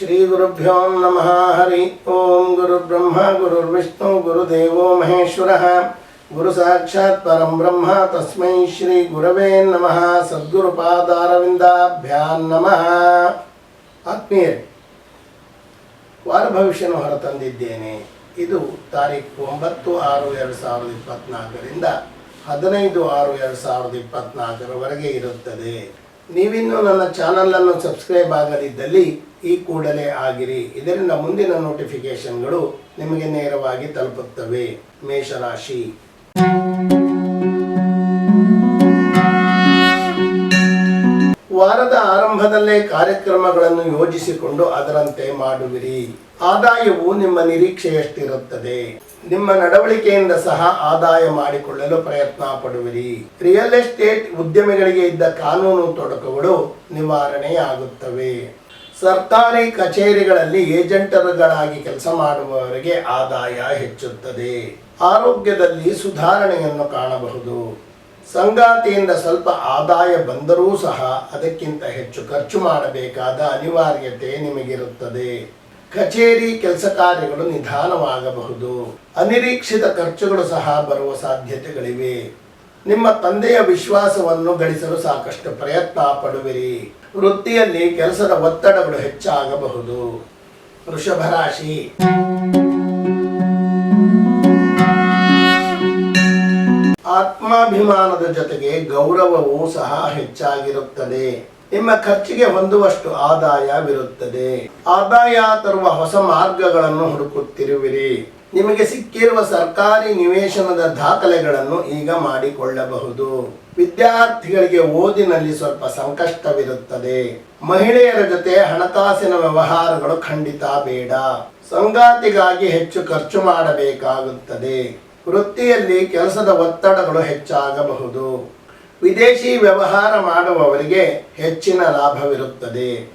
ಶ್ರೀಗುರುಭ್ಯೋ ನಮಃ, ಹರಿ, ಓಂ ಗುರುಬ್ರಹ್ಮ ಗುರುರ್ವಿಷ್ಣು ಗುರುದೇವೋ ಮಹೇಶ್ವರ, ಗುರು ಸಾಕ್ಷಾತ್ ಪರಂ ಬ್ರಹ್ಮ, ತಸ್ಮೈ ಶ್ರೀ ಸದ್ಗುರುಪಾದಾರವಿಂದಾಭ್ಯಾನ್ ನಮಃ ಆತ್ಮೀಯರೇ, ವಾರ ಭವಿಷ್ಯನು ಹೊರತಂದಿದ್ದೇನೆ ಇದು ತಾರೀಕು ಒಂಬತ್ತು ಆರು ಎರಡು ಸಾವಿರದ ಇಪ್ಪತ್ನಾಲ್ಕರಿಂದ ಹದಿನೈದು ಆರು ಎರಡು ಸಾವಿರದ ಇಪ್ಪತ್ನಾಲ್ಕರವರೆಗೆ ಇರುತ್ತದೆ. ನೀವಿನ್ನೂ ನನ್ನ ಚಾನಲನ್ನು ಸಬ್ಸ್ಕ್ರೈಬ್ ಆಗದಿದ್ದಲ್ಲಿ ಈ ಕೂಡಲೇ ಆಗಿರಿ. ಇದರಿಂದ ಮುಂದಿನ ನೋಟಿಫಿಕೇಶನ್ಗಳು ನಿಮಗೆ ನೇರವಾಗಿ ತಲುಪುತ್ತವೆ. ಮೇಷರಾಶಿ ವಾರದ ಆರಂಭದಲ್ಲೇ ಕಾರ್ಯಕ್ರಮಗಳನ್ನು ಯೋಜಿಸಿಕೊಂಡು ಅದರಂತೆ ಮಾಡುವಿರಿ. ಆದಾಯವು ನಿಮ್ಮ ನಿರೀಕ್ಷೆಯಷ್ಟಿರುತ್ತದೆ. ನಿಮ್ಮ ನಡವಳಿಕೆಯಿಂದ ಸಹ ಆದಾಯ ಮಾಡಿಕೊಳ್ಳಲು ಪ್ರಯತ್ನ ಪಡುವಿರಿ. ರಿಯಲ್ ಎಸ್ಟೇಟ್ ಉದ್ಯಮಿಗಳಿಗೆ ಇದ್ದ ಕಾನೂನು ತೊಡಕುಗಳು ನಿವಾರಣೆಯಾಗುತ್ತವೆ ಸರ್ಕಾರಿ ಕಚೇರಿಗಳಲ್ಲಿ ಏಜೆಂಟರುಗಳಾಗಿ ಕೆಲಸ ಮಾಡುವವರಿಗೆ ಆದಾಯ ಹೆಚ್ಚುತ್ತದೆ. ಆರೋಗ್ಯದಲ್ಲಿ ಸುಧಾರಣೆಯನ್ನು ಕಾಣಬಹುದು. ಸಂಗಾತಿಯಿಂದ ಸ್ವಲ್ಪ ಆದಾಯ ಬಂದರೂ ಸಹ ಅದಕ್ಕಿಂತ ಹೆಚ್ಚು ಖರ್ಚು ಮಾಡಬೇಕಾದ ಅನಿವಾರ್ಯತೆ ನಿಮಗಿರುತ್ತದೆ. ಕಚೇರಿ ಕೆಲಸ ಕಾರ್ಯಗಳು ನಿಧಾನವಾಗಬಹುದು. ಅನಿರೀಕ್ಷಿತ ಖರ್ಚುಗಳು ಸಹ ಬರುವ ಸಾಧ್ಯತೆಗಳಿವೆ. ನಿಮ್ಮ ತಂದೆಯ ವಿಶ್ವಾಸವನ್ನು ಗಳಿಸಲು ಸಾಕಷ್ಟು ಪ್ರಯತ್ನ ಪಡುವಿರಿ. ವೃತ್ತಿಯಲ್ಲಿ ಕೆಲಸದ ಒತ್ತಡಗಳು ಹೆಚ್ಚಾಗಬಹುದು. ವೃಷಭ ಆತ್ಮಾಭಿಮಾನದ ಜೊತೆಗೆ ಗೌರವವೂ ಸಹ ಹೆಚ್ಚಾಗಿರುತ್ತದೆ. ನಿಮ್ಮ ಖರ್ಚಿಗೆ ಹೊಂದುವಷ್ಟು ಆದಾಯವಿರುತ್ತದೆ ಆದಾಯ ತರುವ ಹೊಸ ಮಾರ್ಗಗಳನ್ನು ಹುಡುಕುತ್ತಿರುವಿರಿ. ನಿಮಗೆ ಸಿಕ್ಕಿರುವ ಸರ್ಕಾರಿ ನಿವೇಶನದ ದಾಖಲೆಗಳನ್ನು ಈಗ ಮಾಡಿಕೊಳ್ಳಬಹುದು. ವಿದ್ಯಾರ್ಥಿಗಳಿಗೆ ಓದಿನಲ್ಲಿ ಸ್ವಲ್ಪ ಸಂಕಷ್ಟವಿರುತ್ತದೆ. ಮಹಿಳೆಯರ ಜೊತೆ ಹಣಕಾಸಿನ ವ್ಯವಹಾರಗಳು ಖಂಡಿತ ಬೇಡ. ಸಂಗಾತಿಗಾಗಿ ಹೆಚ್ಚು ಖರ್ಚು ಮಾಡಬೇಕಾಗುತ್ತದೆ. ವೃತ್ತಿಯಲ್ಲಿ ಕೆಲಸದ ಒತ್ತಡಗಳು ಹೆಚ್ಚಾಗಬಹುದು. ವಿದೇಶಿ ವ್ಯವಹಾರ ಮಾಡುವವರಿಗೆ ಹೆಚ್ಚಿನ ಲಾಭವಿರುತ್ತದೆ.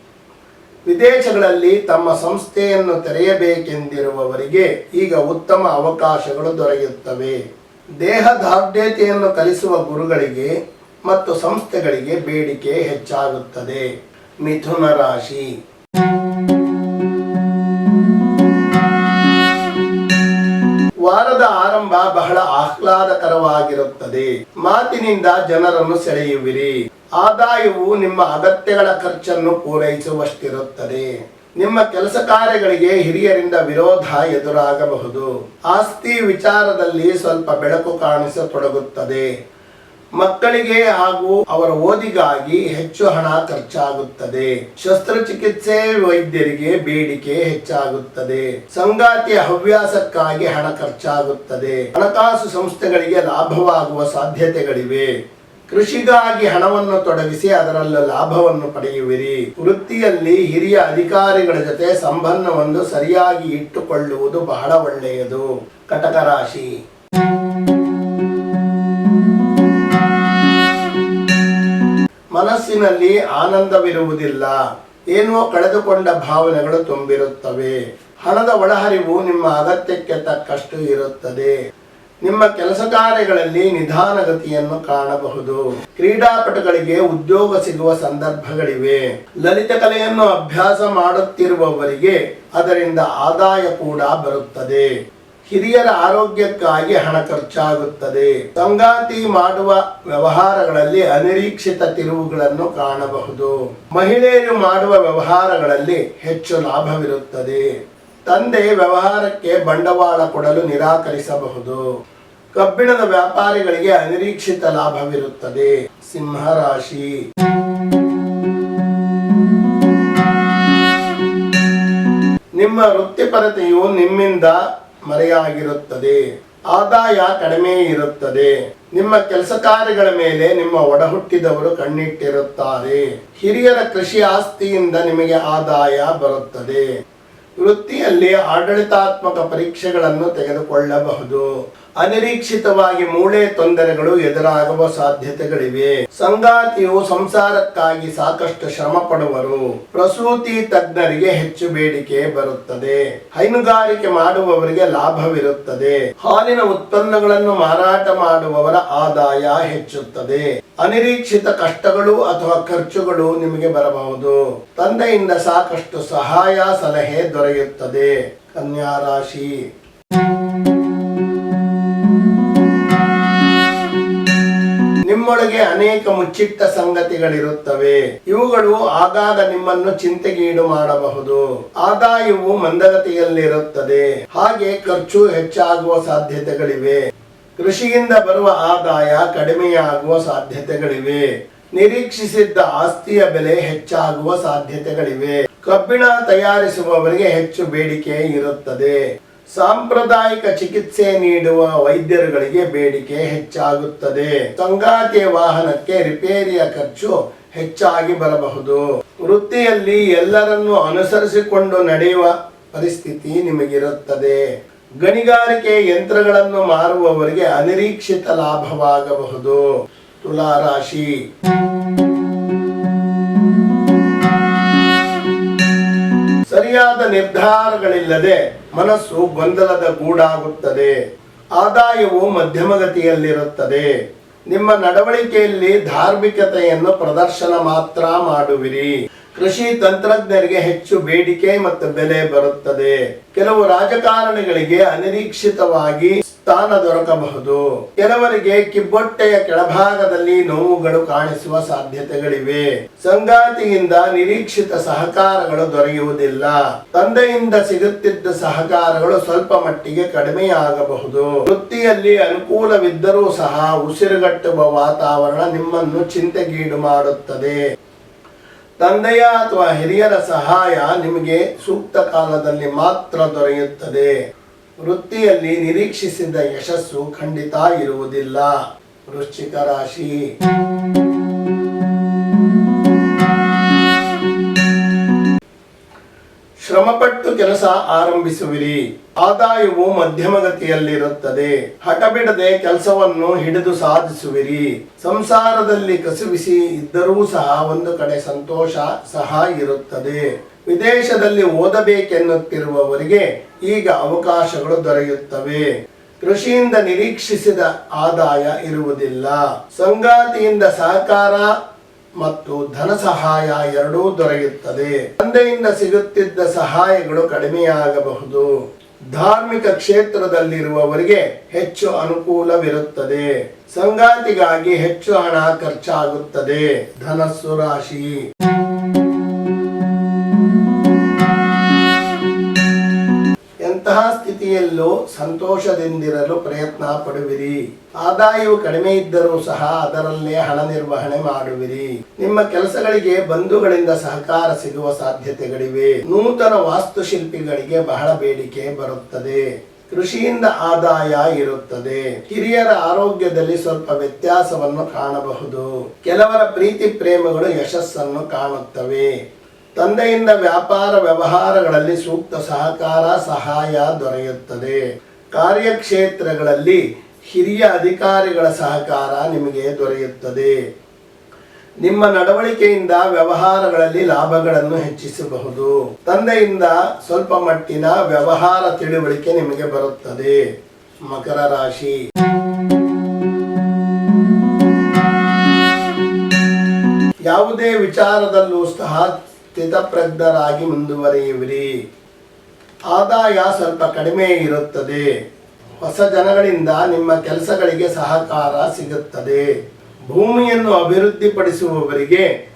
ವಿದೇಶಗಳಲ್ಲಿ ತಮ್ಮ ಸಂಸ್ಥೆಯನ್ನು ತೆರೆಯಬೇಕೆಂದಿರುವವರಿಗೆ ಈಗ ಉತ್ತಮ ಅವಕಾಶಗಳು ದೊರೆಯುತ್ತವೆ. ದೇಹ ದಾರ್ಢ್ಯತೆಯನ್ನು ಕಲಿಸುವ ಗುರುಗಳಿಗೆ ಮತ್ತು ಸಂಸ್ಥೆಗಳಿಗೆ ಬೇಡಿಕೆ ಹೆಚ್ಚಾಗುತ್ತದೆ. ಮಿಥುನ ರಾಶಿ. ಬಹಳ ಆಹ್ಲಾದಕರವಾಗಿರುತ್ತದೆ. ಮಾತಿನಿಂದ ಜನರನ್ನು ಸೆಳೆಯುವಿರಿ. ಆದಾಯವು ನಿಮ್ಮ ಅಗತ್ಯಗಳ ಖರ್ಚನ್ನು ಪೂರೈಸುವಷ್ಟಿರುತ್ತದೆ. ನಿಮ್ಮ ಕೆಲಸ ಕಾರ್ಯಗಳಿಗೆ ಹಿರಿಯರಿಂದ ವಿರೋಧ ಎದುರಾಗಬಹುದು. ಆಸ್ತಿ ವಿಚಾರದಲ್ಲಿ ಸ್ವಲ್ಪ ಬೆಳಕು ಕಾಣಿಸತೊಡಗುತ್ತದೆ. ಮಕ್ಕಳಿಗೆ ಹಾಗೂ ಅವರ ಓದಿಗಾಗಿ ಹೆಚ್ಚು ಹಣ ಖರ್ಚಾಗುತ್ತದೆ. ಶಸ್ತ್ರಚಿಕಿತ್ಸೆ ವೈದ್ಯರಿಗೆ ಬೇಡಿಕೆ ಹೆಚ್ಚಾಗುತ್ತದೆ. ಸಂಗಾತಿಯ ಹವ್ಯಾಸಕ್ಕಾಗಿ ಹಣ ಖರ್ಚಾಗುತ್ತದೆ. ಹಣಕಾಸು ಸಂಸ್ಥೆಗಳಿಗೆ ಲಾಭವಾಗುವ ಸಾಧ್ಯತೆಗಳಿವೆ. ಕೃಷಿಗಾಗಿ ಹಣವನ್ನು ತೊಡಗಿಸಿ ಅದರಲ್ಲ ಲಾಭವನ್ನು ಪಡೆಯುವಿರಿ. ವೃತ್ತಿಯಲ್ಲಿ ಹಿರಿಯ ಅಧಿಕಾರಿಗಳ ಜೊತೆ ಸಂಬಂಧವನ್ನು ಸರಿಯಾಗಿ ಇಟ್ಟುಕೊಳ್ಳುವುದು ಬಹಳ ಒಳ್ಳೆಯದು. ಕಟಕ ರಾಶಿ. ಮನಸ್ಸಿನಲ್ಲಿ ಆನಂದವಿರುವುದಿಲ್ಲ. ಏನೋ ಕಳೆದುಕೊಂಡ ಭಾವನೆಗಳು ತುಂಬಿರುತ್ತವೆ. ಹಣದ ಒಳಹರಿವು ನಿಮ್ಮ ಅಗತ್ಯಕ್ಕೆ ತಕ್ಕಷ್ಟು ಇರುತ್ತದೆ. ನಿಮ್ಮ ಕೆಲಸ ಕಾರ್ಯಗಳಲ್ಲಿ ನಿಧಾನಗತಿಯನ್ನು ಕಾಣಬಹುದು. ಕ್ರೀಡಾಪಟುಗಳಿಗೆ ಉದ್ಯೋಗ ಸಿಗುವ ಸಂದರ್ಭಗಳಿವೆ. ಲಲಿತ ಕಲೆಯನ್ನು ಅಭ್ಯಾಸ ಮಾಡುತ್ತಿರುವವರಿಗೆ ಅದರಿಂದ ಆದಾಯ ಕೂಡ ಬರುತ್ತದೆ. ಹಿರಿಯರ ಆರೋಗ್ಯಕ್ಕಾಗಿ ಹಣ ಖರ್ಚಾಗುತ್ತದೆ. ಸಂಗಾತಿ ಮಾಡುವ ವ್ಯವಹಾರಗಳಲ್ಲಿ ಅನಿರೀಕ್ಷಿತ ತಿರುವುಗಳನ್ನು ಕಾಣಬಹುದು. ಮಹಿಳೆಯರು ಮಾಡುವ ವ್ಯವಹಾರಗಳಲ್ಲಿ ಹೆಚ್ಚು ಲಾಭವಿರುತ್ತದೆ. ತಂದೆ ವ್ಯವಹಾರಕ್ಕೆ ಬಂಡವಾಳ ಕೊಡಲು ನಿರಾಕರಿಸಬಹುದು. ಕಬ್ಬಿಣದ ವ್ಯಾಪಾರಿಗಳಿಗೆ ಅನಿರೀಕ್ಷಿತ ಲಾಭವಿರುತ್ತದೆ. ಸಿಂಹರಾಶಿ. ನಿಮ್ಮ ವೃತ್ತಿಪರತೆಯು ನಿಮ್ಮಿಂದ ಮರೆಯಾಗಿರುತ್ತದೆ. ಆದಾಯ ಕಡಿಮೆ ಇರುತ್ತದೆ. ನಿಮ್ಮ ಕೆಲಸ ಕಾರ್ಯಗಳ ಮೇಲೆ ನಿಮ್ಮ ಒಡಹುಟ್ಟಿದವರು ಕಣ್ಣಿಟ್ಟಿರುತ್ತಾರೆ. ಹಿರಿಯರ ಕೃಷಿ ಆಸ್ತಿಯಿಂದ ನಿಮಗೆ ಆದಾಯ ಬರುತ್ತದೆ. ವೃತ್ತಿಯಲ್ಲಿ ಆಡಳಿತಾತ್ಮಕ ಪರೀಕ್ಷೆಗಳನ್ನು ತೆಗೆದುಕೊಳ್ಳಬಹುದು. ಅನಿರೀಕ್ಷಿತವಾಗಿ ಮೂಳೆ ತೊಂದರೆಗಳು ಎದುರಾಗುವ ಸಾಧ್ಯತೆಗಳಿವೆ. ಸಂಗಾತಿಯು ಸಂಸಾರಕ್ಕಾಗಿ ಸಾಕಷ್ಟು ಶ್ರಮ ಪಡುವರು ಪ್ರಸೂತಿ ತಜ್ಞರಿಗೆ ಹೆಚ್ಚು ಬೇಡಿಕೆ ಬರುತ್ತದೆ. ಹೈನುಗಾರಿಕೆ ಮಾಡುವವರಿಗೆ ಲಾಭವಿರುತ್ತದೆ. ಹಾಲಿನ ಉತ್ಪನ್ನಗಳನ್ನು ಮಾರಾಟ ಮಾಡುವವರ ಆದಾಯ ಹೆಚ್ಚುತ್ತದೆ. ಅನಿರೀಕ್ಷಿತ ಕಷ್ಟಗಳು ಅಥವಾ ಖರ್ಚುಗಳು ನಿಮಗೆ ಬರಬಹುದು. ತಂದೆಯಿಂದ ಸಾಕಷ್ಟು ಸಹಾಯ ಸಲಹೆ ದೊರೆಯುತ್ತದೆ. ಕನ್ಯಾ ರಾಶಿ. ನಿಮ್ಮೊಳಗೆ ಅನೇಕ ಮುಚ್ಚಿಟ್ಟ ಸಂಗತಿಗಳಿರುತ್ತವೆ. ಇವುಗಳು ಆಗಾಗ ನಿಮ್ಮನ್ನು ಚಿಂತೆಗೀಡು ಮಾಡಬಹುದು. ಆದಾಯವು ಮಂದಗತಿಯಲ್ಲಿರುತ್ತದೆ. ಹಾಗೆ ಖರ್ಚು ಹೆಚ್ಚಾಗುವ ಸಾಧ್ಯತೆಗಳಿವೆ. ಕೃಷಿಯಿಂದ ಬರುವ ಆದಾಯ ಕಡಿಮೆಯಾಗುವ ಸಾಧ್ಯತೆಗಳಿವೆ. ನಿರೀಕ್ಷಿಸಿದ್ದ ಆಸ್ತಿಯ ಬೆಲೆ ಹೆಚ್ಚಾಗುವ ಸಾಧ್ಯತೆಗಳಿವೆ. ಕಬ್ಬಿಣ ತಯಾರಿಸುವವರಿಗೆ ಹೆಚ್ಚು ಬೇಡಿಕೆ ಇರುತ್ತದೆ. ಸಾಂಪ್ರದಾಯಿಕ ಚಿಕಿತ್ಸೆ ನೀಡುವ ವೈದ್ಯರುಗಳಿಗೆ ಬೇಡಿಕೆ ಹೆಚ್ಚಾಗುತ್ತದೆ. ಸಂಗಾತಿಯ ವಾಹನಕ್ಕೆ ರಿಪೇರಿಯ ಖರ್ಚು ಹೆಚ್ಚಾಗಿ ಬರಬಹುದು. ವೃತ್ತಿಯಲ್ಲಿ ಎಲ್ಲರನ್ನು ಅನುಸರಿಸಿಕೊಂಡು ನಡೆಯುವ ಪರಿಸ್ಥಿತಿ ನಿಮಗಿರುತ್ತದೆ. ಗಣಿಗಾರಿಕೆ ಯಂತ್ರಗಳನ್ನು ಮಾರುವವರಿಗೆ ಅನಿರೀಕ್ಷಿತ ಲಾಭವಾಗಬಹುದು. ತುಲಾ ಸರಿಯಾದ ನಿರ್ಧಾರಗಳಿಲ್ಲದೆ ಮನಸ್ಸು ಗೊಂದಲದ ಗೂಡಾಗುತ್ತದೆ. ಆದಾಯವು ಮಧ್ಯಮಗತಿಯಲ್ಲಿರುತ್ತದೆ. ನಿಮ್ಮ ನಡವಳಿಕೆಯಲ್ಲಿ ಧಾರ್ಮಿಕತೆಯನ್ನು ಪ್ರದರ್ಶನ ಮಾತ್ರ ಮಾಡುವಿರಿ. ಕೃಷಿ ತಂತ್ರಜ್ಞರಿಗೆ ಹೆಚ್ಚು ಬೇಡಿಕೆ ಮತ್ತು ಬೆಲೆ ಬರುತ್ತದೆ. ಕೆಲವು ರಾಜಕಾರಣಿಗಳಿಗೆ ಅನಿರೀಕ್ಷಿತವಾಗಿ ಸ್ಥಾನ ದೊರಕಬಹುದು ಕೆಲವರಿಗೆ ಕಿಬ್ಬೊಟ್ಟೆಯ ಕೆಳಭಾಗದಲ್ಲಿ ನೋವುಗಳು ಕಾಣಿಸುವ ಸಾಧ್ಯತೆಗಳಿವೆ. ಸಂಗಾತಿಯಿಂದ ನಿರೀಕ್ಷಿತ ಸಹಕಾರಗಳು ದೊರೆಯುವುದಿಲ್ಲ. ತಂದೆಯಿಂದ ಸಿಗುತ್ತಿದ್ದ ಸಹಕಾರಗಳು ಸ್ವಲ್ಪ ಮಟ್ಟಿಗೆ ಕಡಿಮೆಯಾಗಬಹುದು. ವೃತ್ತಿಯಲ್ಲಿ ಅನುಕೂಲವಿದ್ದರೂ ಸಹ ಉಸಿರುಗಟ್ಟುವ ವಾತಾವರಣ ನಿಮ್ಮನ್ನು ಚಿಂತೆಗೀಡು ಮಾಡುತ್ತದೆ. ತಂದೆಯ ಅಥವಾ ಹಿರಿಯರ ಸಹಾಯ ನಿಮಗೆ ಸೂಕ್ತ ಕಾಲದಲ್ಲಿ ಮಾತ್ರ ದೊರೆಯುತ್ತದೆ. ವೃತ್ತಿಯಲ್ಲಿ ನಿರೀಕ್ಷಿಸಿದ ಯಶಸ್ಸು ಖಂಡಿತ ಇರುವುದಿಲ್ಲ. ವೃಶ್ಚಿಕ ರಾಶಿ. ಶ್ರಮಪಟ್ಟು ಕೆಲಸ ಆರಂಭಿಸುವಿರಿ. ಆದಾಯವು ಮಧ್ಯಮಗತಿಯಲ್ಲಿರುತ್ತದೆ. ಹಠ ಬಿಡದೆ ಕೆಲಸವನ್ನು ಹಿಡಿದು ಸಾಧಿಸುವಿರಿ. ಸಂಸಾರದಲ್ಲಿ ಕಸುಬಿಸಿ ಇದ್ದರೂ ಸಹ ಒಂದು ಕಡೆ ಸಂತೋಷ ಸಹ ಇರುತ್ತದೆ. ವಿದೇಶದಲ್ಲಿ ಓದಬೇಕೆನ್ನುತ್ತಿರುವವರಿಗೆ ಈಗ ಅವಕಾಶಗಳು ದೊರೆಯುತ್ತವೆ. ಕೃಷಿಯಿಂದ ನಿರೀಕ್ಷಿಸಿದ ಆದಾಯ ಇರುವುದಿಲ್ಲ. ಸಂಗಾತಿಯಿಂದ ಸಹಕಾರ ಮತ್ತು ಧನ ಸಹಾಯ ಎರಡೂ ದೊರೆಯುತ್ತದೆ. ತಂದೆಯಿಂದ ಸಿಗುತ್ತಿದ್ದ ಸಹಾಯಗಳು ಕಡಿಮೆಯಾಗಬಹುದು. ಧಾರ್ಮಿಕ ಕ್ಷೇತ್ರದಲ್ಲಿರುವವರಿಗೆ ಹೆಚ್ಚು ಅನುಕೂಲವಿರುತ್ತದೆ. ಸಂಗಾತಿಗಾಗಿ ಹೆಚ್ಚು ಹಣ ಖರ್ಚಾಗುತ್ತದೆ. ಧನಸ್ಸು ರಾಶಿ. ಸ್ಥಿತಿಯಲ್ಲೂ ಸಂತೋಷದಿಂದಿರಲು ಪ್ರಯತ್ನ ಪಡುವಿರಿ. ಆದಾಯವು ಕಡಿಮೆ ಇದ್ದರೂ ಸಹ ಅದರಲ್ಲೇ ಹಣ ನಿರ್ವಹಣೆ ಮಾಡುವಿರಿ. ನಿಮ್ಮ ಕೆಲಸಗಳಿಗೆ ಬಂಧುಗಳಿಂದ ಸಹಕಾರ ಸಿಗುವ ಸಾಧ್ಯತೆಗಳಿವೆ. ನೂತನ ವಾಸ್ತುಶಿಲ್ಪಿಗಳಿಗೆ ಬಹಳ ಬೇಡಿಕೆ ಬರುತ್ತದೆ. ಕೃಷಿಯಿಂದ ಆದಾಯ ಇರುತ್ತದೆ. ಹಿರಿಯರ ಆರೋಗ್ಯದಲ್ಲಿ ಸ್ವಲ್ಪ ವ್ಯತ್ಯಾಸವನ್ನು ಕಾಣಬಹುದು. ಕೆಲವರ ಪ್ರೀತಿ ಪ್ರೇಮಗಳು ಯಶಸ್ಸನ್ನು ಕಾಣುತ್ತವೆ. ತಂದೆಯಿಂದ ವ್ಯಾಪಾರ ವ್ಯವಹಾರಗಳಲ್ಲಿ ಸೂಕ್ತ ಸಹಕಾರ, ಸಹಾಯ ದೊರೆಯುತ್ತದೆ. ಕಾರ್ಯಕ್ಷೇತ್ರಗಳಲ್ಲಿ ಹಿರಿಯ ಅಧಿಕಾರಿಗಳ ಸಹಕಾರ ನಿಮಗೆ ದೊರೆಯುತ್ತದೆ. ನಿಮ್ಮ ನಡವಳಿಕೆಯಿಂದ ವ್ಯವಹಾರಗಳಲ್ಲಿ ಲಾಭಗಳನ್ನು ಹೆಚ್ಚಿಸಬಹುದು. ತಂದೆಯಿಂದ ಸ್ವಲ್ಪ ಮಟ್ಟಿನ ವ್ಯವಹಾರ ತಿಳುವಳಿಕೆ ನಿಮಗೆ ಬರುತ್ತದೆ. ಮಕರ ರಾಶಿ. ಯಾವುದೇ ವಿಚಾರದಲ್ಲೂ ಸಹ ಸ್ಥಿತಪ್ರಜ್ಞರಾಗಿ ಮುಂದುವರಿಯುವಿರಿ. ಆದಾಯ ಸ್ವಲ್ಪ ಕಡಿಮೆ ಇರುತ್ತದೆ. ಹೊಸ ಜನಗಳಿಂದ ನಿಮ್ಮ ಕೆಲಸಗಳಿಗೆ ಸಹಕಾರ ಸಿಗುತ್ತದೆ. ಭೂಮಿಯನ್ನು ಅಭಿವೃದ್ಧಿಪಡಿಸುವವರಿಗೆ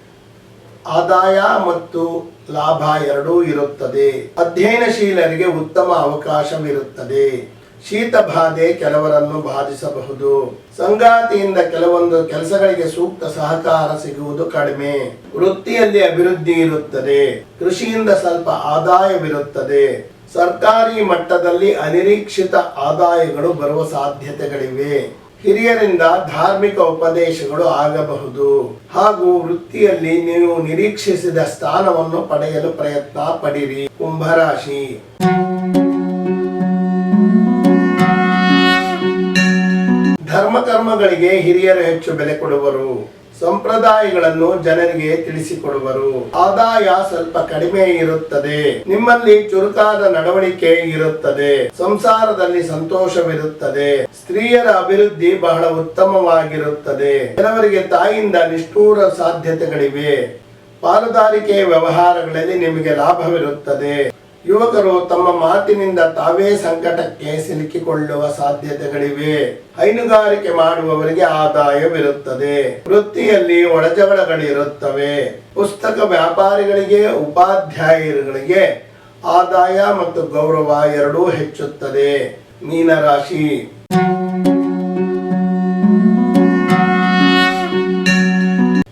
ಆದಾಯ ಮತ್ತು ಲಾಭ ಎರಡೂ ಇರುತ್ತದೆ. ಅಧ್ಯಯನಶೀಲರಿಗೆ ಉತ್ತಮ ಅವಕಾಶವಿರುತ್ತದೆ. ಶೀತ ಬಾಧೆ ಕೆಲವರನ್ನು ಬಾಧಿಸಬಹುದು. ಸಂಗಾತಿಯಿಂದ ಕೆಲವೊಂದು ಕೆಲಸಗಳಿಗೆ ಸೂಕ್ತ ಸಹಕಾರ ಸಿಗುವುದು ಕಡಿಮೆ. ವೃತ್ತಿಯಲ್ಲಿ ಅಭಿವೃದ್ಧಿ ಇರುತ್ತದೆ. ಕೃಷಿಯಿಂದ ಸ್ವಲ್ಪ ಆದಾಯವಿರುತ್ತದೆ. ಸರ್ಕಾರಿ ಮಟ್ಟದಲ್ಲಿ ಅನಿರೀಕ್ಷಿತ ಆದಾಯಗಳು ಬರುವ ಸಾಧ್ಯತೆಗಳಿವೆ. ಹಿರಿಯರಿಂದ ಧಾರ್ಮಿಕ ಉಪದೇಶಗಳು ಆಗಬಹುದು. ಹಾಗೂ ವೃತ್ತಿಯಲ್ಲಿ ನೀವು ನಿರೀಕ್ಷಿಸಿದ ಸ್ಥಾನವನ್ನು ಪಡೆಯಲು ಪ್ರಯತ್ನ ಪಡಿರಿ. ಕುಂಭರಾಶಿ. ಧರ್ಮ ಕರ್ಮಗಳಿಗೆ ಹಿರಿಯರು ಹೆಚ್ಚು ಬೆಲೆ ಕೊಡುವರು. ಸಂಪ್ರದಾಯಗಳನ್ನು ಜನರಿಗೆ ತಿಳಿಸಿಕೊಡುವರು. ಆದಾಯ ಸ್ವಲ್ಪ ಕಡಿಮೆ ಇರುತ್ತದೆ. ನಿಮ್ಮಲ್ಲಿ ಚುರುಕಾದ ನಡವಳಿಕೆ ಇರುತ್ತದೆ. ಸಂಸಾರದಲ್ಲಿ ಸಂತೋಷವಿರುತ್ತದೆ. ಸ್ತ್ರೀಯರ ಅಭಿವೃದ್ಧಿ ಬಹಳ ಉತ್ತಮವಾಗಿರುತ್ತದೆ. ಕೆಲವರಿಗೆ ತಾಯಿಯಿಂದ ನಿಷ್ಠೂರ ಸಾಧ್ಯತೆಗಳಿವೆ. ಪಾಲುದಾರಿಕೆ ವ್ಯವಹಾರಗಳಲ್ಲಿ ನಿಮಗೆ ಲಾಭವಿರುತ್ತದೆ. ಯುವಕರು ತಮ್ಮ ಮಾತಿನಿಂದ ತಾವೇ ಸಂಕಟಕ್ಕೆ ಸಿಲುಕಿಕೊಳ್ಳುವ ಸಾಧ್ಯತೆಗಳಿವೆ. ಹೈನುಗಾರಿಕೆ ಮಾಡುವವರಿಗೆ ಆದಾಯವಿರುತ್ತದೆ. ವೃತ್ತಿಯಲ್ಲಿ ಒಳಜಗಳಗಳಿರುತ್ತವೆ ಪುಸ್ತಕ ವ್ಯಾಪಾರಿಗಳಿಗೆ, ಉಪಾಧ್ಯಾಯರುಗಳಿಗೆ ಆದಾಯ ಮತ್ತು ಗೌರವ ಎರಡೂ ಹೆಚ್ಚುತ್ತದೆ. ಮೀನರಾಶಿ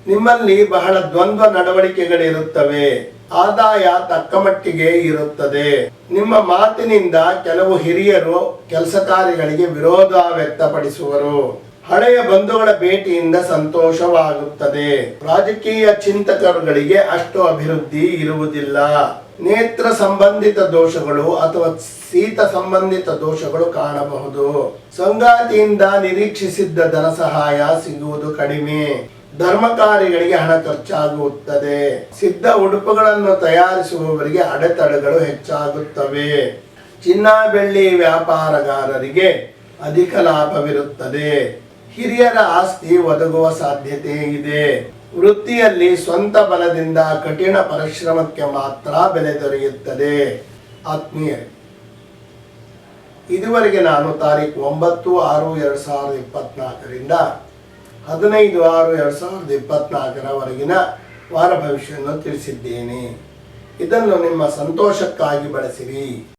ನಿಮ್ಮಲ್ಲಿ ಬಹಳ ದ್ವಂದ್ವ ನಡವಳಿಕೆಗಳಿರುತ್ತವೆ. ಆದಾಯ ತಕ್ಕ ಮಟ್ಟಿಗೆ ಇರುತ್ತದೆ. ನಿಮ್ಮ ಮಾತಿನಿಂದ ಕೆಲವು ಹಿರಿಯರು ಕೆಲಸ ಕಾರ್ಯಗಳಿಗೆ ವಿರೋಧ ವ್ಯಕ್ತಪಡಿಸುವರು. ಹಳೆಯ ಬಂಧುಗಳ ಭೇಟಿಯಿಂದ ಸಂತೋಷವಾಗುತ್ತದೆ. ರಾಜಕೀಯ ಚಿಂತಕರುಗಳಿಗೆ ಅಷ್ಟು ಅಭಿವೃದ್ಧಿ ಇರುವುದಿಲ್ಲ. ನೇತ್ರ ಸಂಬಂಧಿತ ದೋಷಗಳು ಅಥವಾ ಶೀತ ಸಂಬಂಧಿತ ದೋಷಗಳು ಕಾಣಬಹುದು. ಸಂಗಾತಿಯಿಂದ ನಿರೀಕ್ಷಿಸಿದ್ದ ಧನ ಸಹಾಯ ಸಿಗುವುದು ಕಡಿಮೆ. ಧರ್ಮ ಕಾರ್ಯಗಳಿಗೆ ಹಣ ಖರ್ಚಾಗುತ್ತದೆ. ಸಿದ್ಧ ಉಡುಪುಗಳನ್ನು ತಯಾರಿಸುವವರಿಗೆ ಅಡೆತಡೆಗಳು ಹೆಚ್ಚಾಗುತ್ತವೆ. ಚಿನ್ನ ಬೆಳ್ಳಿ ವ್ಯಾಪಾರಗಾರರಿಗೆ ಅಧಿಕ ಲಾಭವಿರುತ್ತದೆ. ಹಿರಿಯರ ಆಸ್ತಿ ಒದಗುವ ಸಾಧ್ಯತೆ ಇದೆ. ವೃತ್ತಿಯಲ್ಲಿ ಸ್ವಂತ ಬಲದಿಂದ ಕಠಿಣ ಪರಿಶ್ರಮಕ್ಕೆ ಮಾತ್ರ ಬೆಲೆ ದೊರೆಯುತ್ತದೆ. ಆತ್ಮೀಯ, ಇದುವರೆಗೆ ನಾನು ತಾರೀಕು ಒಂಬತ್ತು ಆರು ಎರಡು ಸಾವಿರದ ಇಪ್ಪತ್ನಾಲ್ಕರಿಂದ ಹದಿನೈದು ಆರು ಎರಡು ಸಾವಿರದ ಇಪ್ಪತ್ನಾಲ್ಕರವರೆಗಿನ ವಾರ ಭವಿಷ್ಯವನ್ನು ತಿಳಿಸಿದ್ದೇನೆ. ಇದನ್ನು ನಿಮ್ಮ ಸಂತೋಷಕ್ಕಾಗಿ ಬಳಸಿರಿ.